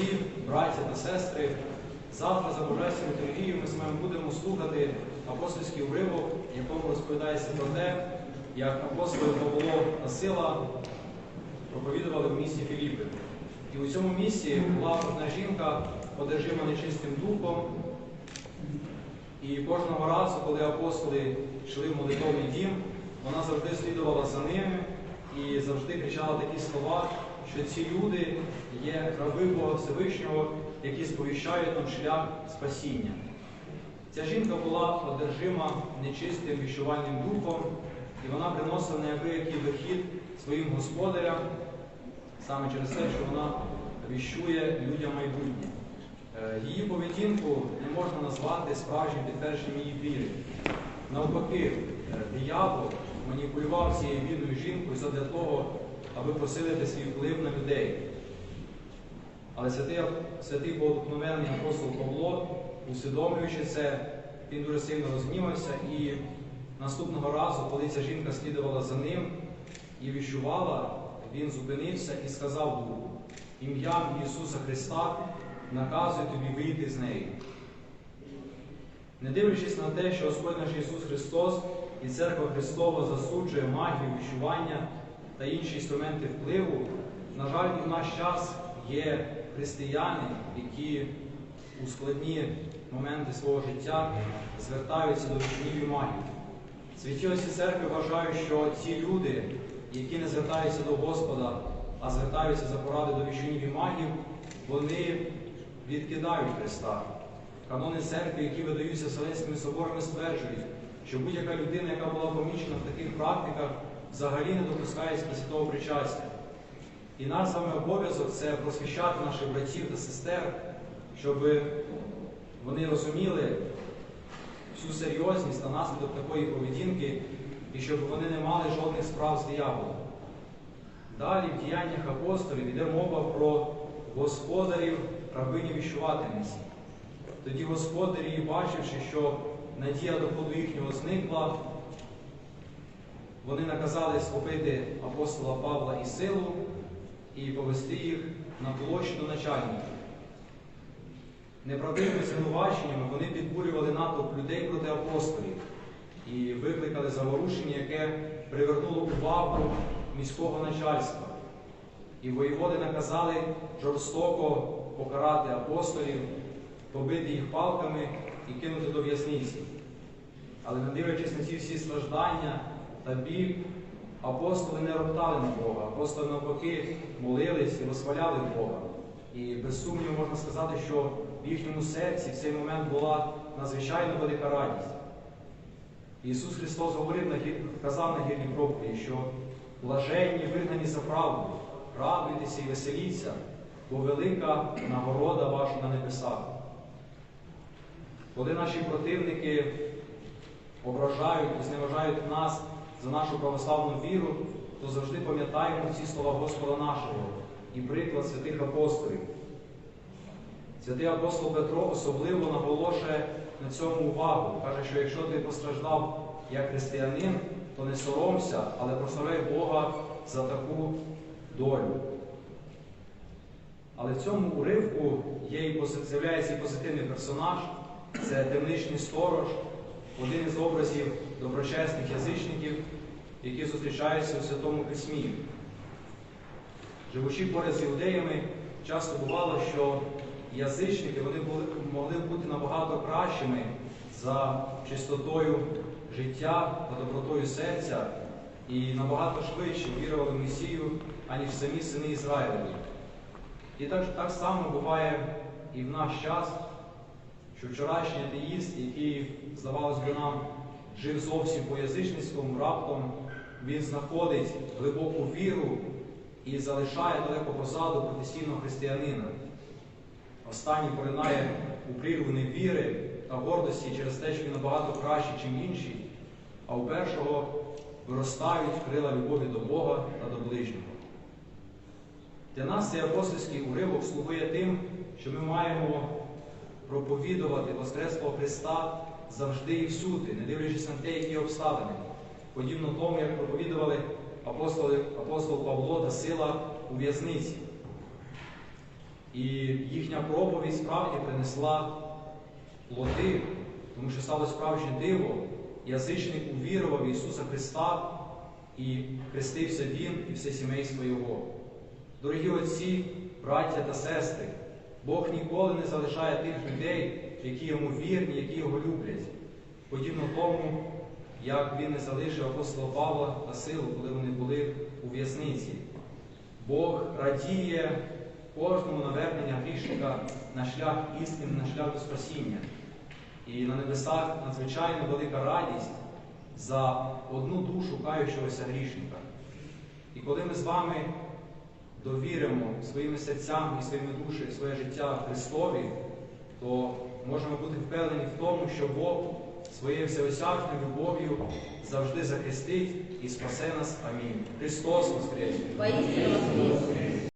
Отці, браті та сестри, завтра за Божественною літургією ми з вами будемо слухати апостольський уривок, в якому розповідається про те, як апостоли Павло та Сила проповідували в місті Філіппи. І у цьому місці була одна жінка, одержима нечистим духом. І кожного разу, коли апостоли йшли в молитовний дім, вона завжди слідувала за ними і завжди кричала такі слова, що ці люди є раби Бога Всевишнього, які сповіщають нам шлях спасіння. Ця жінка була одержима нечистим віщувальним духом, і вона приносила неабиякий вихід своїм господарям саме через те, що вона віщує людям майбутнє. Е, Її поведінку не можна назвати справжнім підтвердженням її віри. Навпаки, е, диявол маніпулював цією бідною жінкою задля того, аби посилити свій вплив на людей. Але святий, святий Богодухновенний апостол Павло, усвідомлюючи це, він дуже сильно розгнівався і наступного разу, коли ця жінка слідувала за ним і віщувала, він зупинився і сказав Духу, ім'ям Ісуса Христа наказую тобі вийти з неї. Не дивлячись на те, що Господь наш Ісус Христос і Церква Христова засуджує магію, віщування та інші інструменти впливу, на жаль, і в наш час є християни, які у складні моменти свого життя звертаються до віщунів і магії. Святі Отці церкви вважають, що ці люди, які не звертаються до Господа, а звертаються за поради до віщунів і магів, вони відкидають Христа. Канони церкви, які видаються Вселенськими соборами, стверджують, що будь-яка людина, яка була помічена в таких практиках, взагалі не допускається до святого причастя. І наш вами обов'язок це просвіщати наших братів та сестер, щоб вони розуміли всю серйозність та наслідок такої поведінки, і щоб вони не мали жодних справ з дияволом. Далі в діяннях апостолів йде мова про господарів рабині віщувательниці. Тоді господарі, бачивши, що надія доходу їхнього зникла, вони наказали схопити апостола Павла і силу і повести їх на площу до начальника. Неправдивими звинуваченнями вони підбурювали натовп людей проти апостолів і викликали заворушення, яке привернуло увагу міського начальства. І воєводи наказали жорстоко покарати апостолів, побити їх палками і кинути до в'язниці. Але не дивлячись на ці всі страждання та апостоли не роптали на Бога, апостоли навпаки молились і восхваляли Бога. І без сумніву можна сказати, що в їхньому серці в цей момент була надзвичайно велика радість. Ісус Христос говорив казав на гірній проповіді, що блаженні вигнані за правду, радуйтеся і веселіться, бо велика нагорода ваша на небесах. Коли наші противники ображають і зневажають нас за нашу православну віру, то завжди пам'ятаємо ці слова Господа нашого і приклад святих апостолів. Святий апостол Петро особливо наголошує на цьому увагу. Каже, що якщо ти постраждав як християнин, то не соромся, але прославляй Бога за таку долю. Але в цьому уривку є і з'являється і позитивний персонаж, це темничний сторож, один із образів доброчесних язичників, які зустрічаються у Святому Письмі. Живучи поряд з іудеями, часто бувало, що язичники вони були, могли бути набагато кращими за чистотою життя та добротою серця і набагато швидше вірували в Месію, аніж самі сини Ізраїлеві. І так, так само буває і в наш час, що вчорашній атеїст, який, здавалось би, нам жив зовсім по язичницькому, раптом він знаходить глибоку віру і залишає далеко позаду професійного християнина. Останній поринає у прірву невіри та гордості через те, що він набагато кращий, ніж інші, а у першого виростають крила любові до Бога та до ближнього. Для нас цей апостольський уривок слугує тим, що ми маємо проповідувати Воскреслого Христа завжди і всюди, не дивлячись на те, які обставини. Подібно тому, як проповідували апостоли, апостол Павло та сила у в'язниці. І їхня проповідь справді принесла плоди, тому що стало справжнє диво. Язичник увірував Ісуса Христа і хрестився Він і все сімейство Його. Дорогі отці, браття та сестри, Бог ніколи не залишає тих людей, які йому вірні, які його люблять. Подібно тому, як він не залишив апостола Павла та силу, коли вони були у в'язниці. Бог радіє кожному навернення грішника на шлях істини, на шлях до спасіння. І на небесах надзвичайно велика радість за одну душу каючогося грішника. І коли ми з вами довіримо своїми серцями і своїми душами своє життя Христові, то можемо бути впевнені в тому, що Бог своєю всеосяжною любов'ю завжди захистить і спасе нас. Амінь. Христос Воскрес!